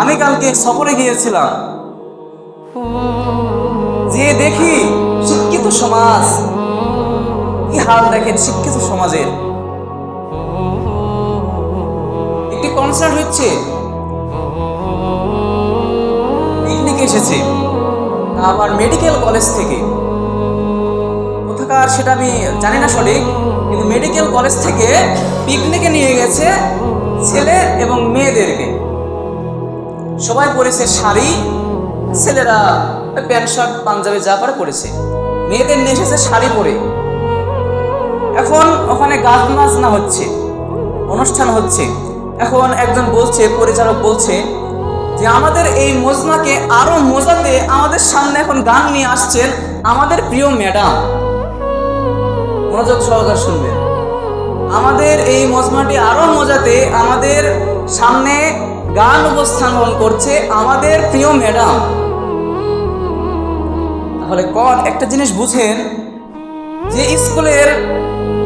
আমি কালকে সফরে গিয়েছিলাম। যে দেখি শিক্ষিত সমাজ। কি হাল দেখেন শিক্ষিত সমাজের। একটি কনসার্ট হচ্ছে। পিকনিক এসেছে। আবার মেডিকেল কলেজ থেকে। কোথাকার সেটা আমি জানি না সঠিক, কিন্তু মেডিকেল কলেজ থেকে পিকনিকে নিয়ে গেছে ছেলে এবং মেয়েদেরকে। সবাই পরেছে শাড়ি, ছেলেরা প্যান্ট শার্ট, পাঞ্জাবি যা পারে পরেছে। মেয়েদের নিয়ে এসেছে শাড়ি পরে। এখন ওখানে গাছ নাচনা হচ্ছে, অনুষ্ঠান হচ্ছে। এখন একজন বলছে, পরিচালক বলছে যে, আমাদের এই মজনাকে আরও মজাতে আমাদের সামনে এখন গান নিয়ে আসছেন আমাদের প্রিয় ম্যাডাম। মনোযোগ সহকার শুনবেন। আমাদের এই মজমাটি আরও মজাতে আমাদের সামনে গান উপস্থাপন করছে আমাদের প্রিয় ম্যাডাম। তাহলে কন, একটা জিনিস বুঝেন, যে স্কুলের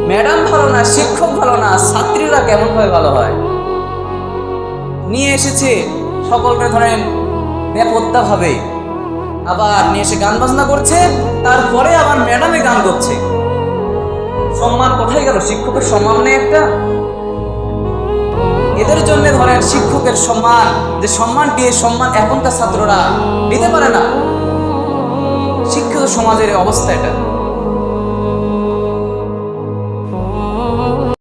ম্যাডাম ভালো না, শিক্ষক ভালো না, ছাত্রীরা কেমন ভাবে ভালো হয়? নিয়ে এসেছে সকলকে ধরেন বেপত্তা ভাবে আবার নিয়ে এসে গান বাজনা করছে, তারপরে আবার ম্যাডামে গান করছে। সম্মান কোথায় গেল? শিক্ষকের সম্মান নেই একটা? এদের জন্য ধরেন শিক্ষকের সম্মান, যে সম্মান দিয়ে সম্মান এখনকার ছাত্ররা দিতে পারে না। শিক্ষিত সমাজের অবস্থা এটা।